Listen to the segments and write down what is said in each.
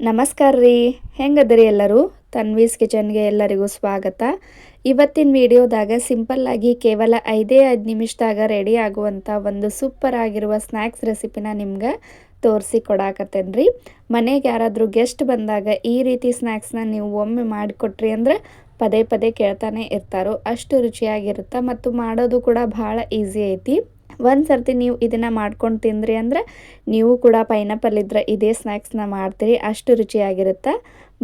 ನಮಸ್ಕಾರ ರೀ. ಹೆಂಗದ್ರಿ ಎಲ್ಲರೂ? ತನ್ವೀಸ್ ಕಿಚನ್ಗೆ ಎಲ್ಲರಿಗೂ ಸ್ವಾಗತ. ಇವತ್ತಿನ ವಿಡಿಯೋದಾಗ ಸಿಂಪಲ್ಲಾಗಿ ಕೇವಲ ಐದೇ ಐದು ನಿಮಿಷದಾಗ ರೆಡಿ ಆಗುವಂಥ ಒಂದು ಸೂಪರ್ ಆಗಿರುವ ಸ್ನ್ಯಾಕ್ಸ್ ರೆಸಿಪಿನ ನಿಮ್ಗೆ ತೋರಿಸಿ ಕೊಡಾಕತ್ತೇನೆ ರೀ. ಮನೆಗೆ ಯಾರಾದರೂ ಗೆಸ್ಟ್ ಬಂದಾಗ ಈ ರೀತಿ ಸ್ನ್ಯಾಕ್ಸ್ನ ನೀವು ಒಮ್ಮೆ ಮಾಡಿಕೊಟ್ರಿ ಅಂದ್ರೆ ಪದೇ ಪದೇ ಕೇಳ್ತಾನೆ ಇರ್ತಾರೋ. ಅಷ್ಟು ರುಚಿಯಾಗಿರುತ್ತೆ ಮತ್ತು ಮಾಡೋದು ಕೂಡ ಭಾಳ ಈಸಿ ಐತಿ. ಒಂದು ಸರ್ತಿ ನೀವು ಇದನ್ನು ಮಾಡ್ಕೊಂಡು ತಿಂದ್ರಿ ಅಂದರೆ ನೀವು ಕೂಡ ಪೈನಾಪಲ್ ಇದ್ರೆ ಇದೇ ಸ್ನ್ಯಾಕ್ಸ್ನ ಮಾಡ್ತೀರಿ, ಅಷ್ಟು ರುಚಿಯಾಗಿರುತ್ತೆ.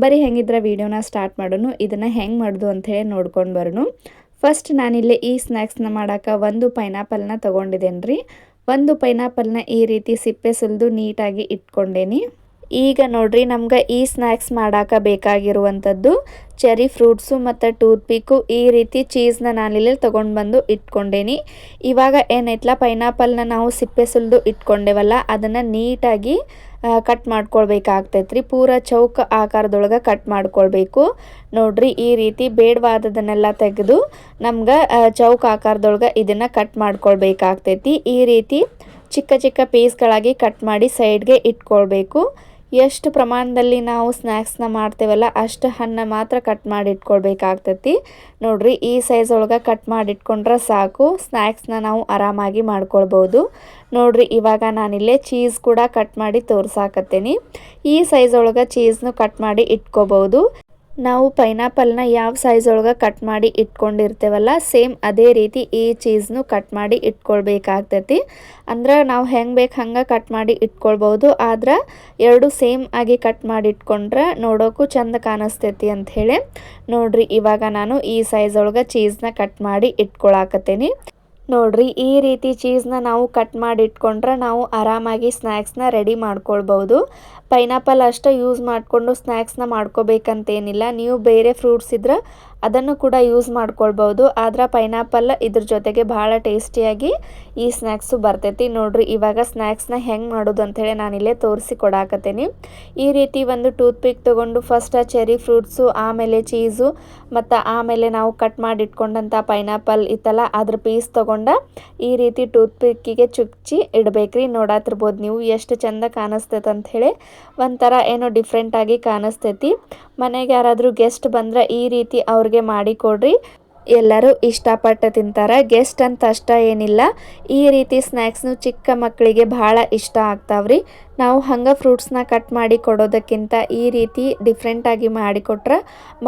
ಬರೀ ಹೆಂಗಿದ್ರೆ ವೀಡಿಯೋನ ಸ್ಟಾರ್ಟ್ ಮಾಡೋಣ ಇದನ್ನು ಹೆಂಗೆ ಮಾಡೋದು ಅಂಥೇಳಿ ನೋಡ್ಕೊಂಡು ಬರೋಣ ಫಸ್ಟ್ ನಾನಿಲ್ಲಿ ಈ ಸ್ನ್ಯಾಕ್ಸ್ನ ಮಾಡೋಕೆ ಒಂದು ಪೈನಾಪಲ್ನ ತೊಗೊಂಡಿದ್ದೇನೆ ರೀ ಒಂದು ಪೈನಾಪಲ್ನ ಈ ರೀತಿ ಸಿಪ್ಪೆ ಸುಲಿದು ನೀಟಾಗಿ ಇಟ್ಕೊಂಡೇನಿ. ಈಗ ನೋಡ್ರಿ ನಮ್ಗೆ ಈ ಸ್ನ್ಯಾಕ್ಸ್ ಮಾಡಾಕ ಬೇಕಾಗಿರುವಂಥದ್ದು ಚೆರಿ ಫ್ರೂಟ್ಸು ಮತ್ತು ಟೂತ್ ಪಿಕ್ಕು ಈ ರೀತಿ ಚೀಸ್ನ ನಾನಿಲ್ಲಿ ತೊಗೊಂಡು ಬಂದು ಇಟ್ಕೊಂಡೇನಿ. ಇವಾಗ ಏನೈತ್ಲ ಪೈನಾಪಲ್ನ ನಾವು ಸಿಪ್ಪೆ ಸುಲಿದು ಇಟ್ಕೊಂಡೇವಲ್ಲ ಅದನ್ನು ನೀಟಾಗಿ ಕಟ್ ಮಾಡ್ಕೊಳ್ಬೇಕಾಗ್ತೈತ್ರಿ. ಪೂರ ಚೌಕ ಆಕಾರದೊಳಗೆ ಕಟ್ ಮಾಡ್ಕೊಳ್ಬೇಕು. ನೋಡ್ರಿ ಈ ರೀತಿ ಬೇಡವಾದದನ್ನೆಲ್ಲ ತೆಗೆದು ನಮ್ಗೆ ಚೌಕ ಆಕಾರದೊಳಗೆ ಇದನ್ನು ಕಟ್ ಮಾಡ್ಕೊಳ್ಬೇಕಾಗ್ತೈತಿ. ಈ ರೀತಿ ಚಿಕ್ಕ ಚಿಕ್ಕ ಪೀಸ್ಗಳಾಗಿ ಕಟ್ ಮಾಡಿ ಸೈಡ್ಗೆ ಇಟ್ಕೊಳ್ಬೇಕು. ಎಷ್ಟು ಪ್ರಮಾಣದಲ್ಲಿ ನಾವು ಸ್ನ್ಯಾಕ್ಸ್ನ ಮಾಡ್ತೇವಲ್ಲ ಅಷ್ಟು ಹಣ್ಣು ಮಾತ್ರ ಕಟ್ ಮಾಡಿ ಇಟ್ಕೊಳ್ಬೇಕಾಗ್ತೈತಿ ನೋಡ್ರಿ, ಈ ಸೈಜ್ ಒಳಗೆ ಕಟ್ ಮಾಡಿ ಇಟ್ಕೊಂಡ್ರೆ ಸಾಕು ಸ್ನ್ಯಾಕ್ಸ್ನ ನಾವು ಆರಾಮಾಗಿ ಮಾಡ್ಕೊಳ್ಬೋದು. ನೋಡ್ರಿ, ಇವಾಗ ನಾನಿಲ್ಲೇ ಚೀಸ್ ಕೂಡ ಕಟ್ ಮಾಡಿ ತೋರ್ಸಾಕತ್ತೇನಿ. ಈ ಸೈಜ್ ಒಳಗೆ ಚೀಸ್ನು ಕಟ್ ಮಾಡಿ ಇಟ್ಕೋಬಹುದು ನಾವು ಪೈನಾಪಲ್ನ ಯಾವ ಸೈಜ್ ಒಳಗೆ ಕಟ್ ಮಾಡಿ ಇಟ್ಕೊಂಡಿರ್ತೇವಲ್ಲ ಸೇಮ್ ಅದೇ ರೀತಿ ಈ ಚೀಸ್ನು ಕಟ್ ಮಾಡಿ ಇಟ್ಕೊಳ್ಬೇಕಾಗ್ತೈತಿ. ಅಂದ್ರೆ ನಾವು ಹೆಂಗೆ ಬೇಕು ಹಂಗೆ ಕಟ್ ಮಾಡಿ ಇಟ್ಕೊಳ್ಬೋದು ಆದ್ರೆ ಎರಡು ಸೇಮ್ ಆಗಿ ಕಟ್ ಮಾಡಿ ಇಟ್ಕೊಂಡ್ರೆ ನೋಡೋಕ್ಕೂ ಚಂದ ಕಾಣಿಸ್ತೈತಿ ಅಂತ ಹೇಳಿ. ನೋಡ್ರಿ, ಇವಾಗ ನಾನು ಈ ಸೈಜ್ ಒಳಗೆ ಚೀಸ್ನ ಕಟ್ ಮಾಡಿ ಇಟ್ಕೊಳಕತ್ತೇನಿ. ನೋಡ್ರಿ, ಈ ರೀತಿ ಚೀಸ್ನ ನಾವು ಕಟ್ ಮಾಡಿ ಇಟ್ಕೊಂಡ್ರೆ ನಾವು ಆರಾಮಾಗಿ ಸ್ನ್ಯಾಕ್ಸ್ನ ರೆಡಿ ಮಾಡ್ಕೊಳ್ಬೋದು ಪೈನಾಪಲ್ ಅಷ್ಟೇ ಯೂಸ್ ಮಾಡಿಕೊಂಡು ಸ್ನ್ಯಾಕ್ಸ್ನ ಮಾಡ್ಕೋಬೇಕಂತೇನಿಲ್ಲ. ನೀವು ಬೇರೆ ಫ್ರೂಟ್ಸ್ ಇದ್ರೆ ಅದನ್ನು ಕೂಡ ಯೂಸ್ ಮಾಡ್ಕೊಳ್ಬೋದು ಆದ್ರೆ ಪೈನಾಪಲ್ ಇದ್ರ ಜೊತೆಗೆ ಭಾಳ ಟೇಸ್ಟಿಯಾಗಿ ಈ ಸ್ನ್ಯಾಕ್ಸು ಬರ್ತೈತಿ. ನೋಡ್ರಿ, ಇವಾಗ ಸ್ನ್ಯಾಕ್ಸ್ನ ಹೆಂಗೆ ಮಾಡೋದು ಅಂಥೇಳಿ ನಾನಿಲ್ಲೇ ತೋರಿಸಿ ಕೊಡಾಕತ್ತೀನಿ. ಈ ರೀತಿ ಒಂದು ಟೂತ್ ಪಿಕ್ ತೊಗೊಂಡು ಫಸ್ಟ್ ಚೆರಿ ಫ್ರೂಟ್ಸು ಆಮೇಲೆ ಚೀಸು ಮತ್ತು ಆಮೇಲೆ ನಾವು ಕಟ್ ಮಾಡಿ ಇಟ್ಕೊಂಡಂಥ ಪೈನಾಪಲ್ ಇತ್ತಲ್ಲ, ಅದ್ರ ಪೀಸ್ ತೊಗೊಂಡ ಈ ರೀತಿ ಟೂತ್ ಪಿಕ್ಕಿಗೆ ಚುಚ್ಚಿ ಇಡಬೇಕ್ರಿ. ನೋಡಾತಿರ್ಬೋದು ನೀವು ಎಷ್ಟು ಚೆಂದ ಕಾಣಿಸ್ತೈತೆ ಅಂಥೇಳಿ. ಒಂಥರ ಏನೋ ಡಿಫ್ರೆಂಟಾಗಿ ಕಾಣಿಸ್ತೈತಿ ಮನೆಗೆ ಯಾರಾದರೂ ಗೆಸ್ಟ್ ಬಂದ್ರೆ ಈ ರೀತಿ ಅವ್ರಿಗೆ ಮಾಡಿ ಕೊಡ್ರಿ. ಎಲ್ಲರೂ ಇಷ್ಟಪಟ್ಟು ತಿಂತಾರೆ. ಗೆಸ್ಟ್ ಅಂತ ಅಷ್ಟ ಏನಿಲ್ಲ. ಈ ರೀತಿ ಸ್ನ್ಯಾಕ್ಸ್ನು ಚಿಕ್ಕ ಮಕ್ಕಳಿಗೆ ಭಾಳ ಇಷ್ಟ ಆಗ್ತಾವ್ರಿ. ನಾವು ಹಂಗೆ ಫ್ರೂಟ್ಸ್ನ ಕಟ್ ಮಾಡಿ ಕೊಡೋದಕ್ಕಿಂತ ಈ ರೀತಿ ಡಿಫ್ರೆಂಟಾಗಿ ಮಾಡಿಕೊಟ್ರೆ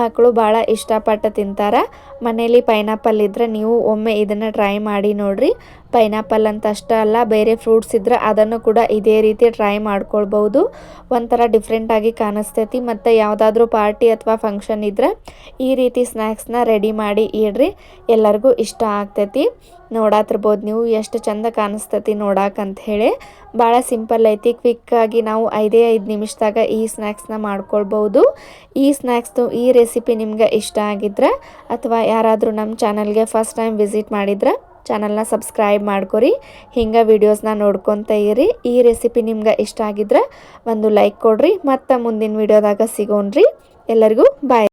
ಮಕ್ಕಳು ಭಾಳ ಇಷ್ಟಪಟ್ಟು ತಿಂತಾರೆ. ಮನೇಲಿ ಪೈನಾಪಲ್ ಇದ್ದರೆ ನೀವು ಒಮ್ಮೆ ಇದನ್ನು ಟ್ರೈ ಮಾಡಿ ನೋಡಿರಿ. ಪೈನಾಪಲ್ ಅಂತ ಅಷ್ಟೇ ಅಲ್ಲ, ಬೇರೆ ಫ್ರೂಟ್ಸ್ ಇದ್ರೆ ಅದನ್ನು ಕೂಡ ಇದೇ ರೀತಿ ಟ್ರೈ ಮಾಡ್ಕೊಳ್ಬೋದು ಒಂಥರ ಡಿಫ್ರೆಂಟಾಗಿ ಕಾಣಿಸ್ತೈತಿ. ಮತ್ತು ಯಾವುದಾದ್ರೂ ಪಾರ್ಟಿ ಅಥವಾ ಫಂಕ್ಷನ್ ಇದ್ರೆ ಈ ರೀತಿ ಸ್ನ್ಯಾಕ್ಸ್ನ ರೆಡಿ ಮಾಡಿ ಇಡ್ರಿ. ಎಲ್ಲರಿಗೂ ಇಷ್ಟ ಆಗ್ತೈತಿ. ನೋಡಾತಿರ್ಬೋದು ನೀವು ಎಷ್ಟು ಚಂದ ಕಾಣಿಸ್ತೈತಿ ನೋಡಾಕಂತ ಹೇಳಿ. ಭಾಳ ಸಿಂಪಲ್ ಐತಿ. ಕ್ವಿಕ್ಕಾಗಿ ನಾವು ಐದೇ ಐದು ನಿಮಿಷದಾಗ ಈ ಸ್ನ್ಯಾಕ್ಸ್ನ ಮಾಡ್ಕೊಳ್ಬೋದು ಈ ಸ್ನ್ಯಾಕ್ಸ್ದು ಈ ರೆಸಿಪಿ ನಿಮ್ಗೆ ಇಷ್ಟ ಆಗಿದ್ರೆ ಅಥವಾ ಯಾರಾದರೂ ನಮ್ಮ ಚಾನಲ್ಗೆ ಫಸ್ಟ್ ಟೈಮ್ ವಿಸಿಟ್ ಮಾಡಿದ್ರೆ ಚಾನಲ್ನ ಸಬ್ಸ್ಕ್ರೈಬ್ ಮಾಡ್ಕೊರಿ. ಹಿಂಗೆ ವೀಡಿಯೋಸ್ನ ನೋಡ್ಕೊತ ಇರಿ. ಈ ರೆಸಿಪಿ ನಿಮ್ಗೆ ಇಷ್ಟ ಆಗಿದ್ರೆ ಒಂದು ಲೈಕ್ ಕೊಡ್ರಿ. ಮತ್ತು ಮುಂದಿನ ವೀಡಿಯೋದಾಗ ಸಿಗೋಣ್ರಿ. ಎಲ್ಲರಿಗೂ ಬಾಯ್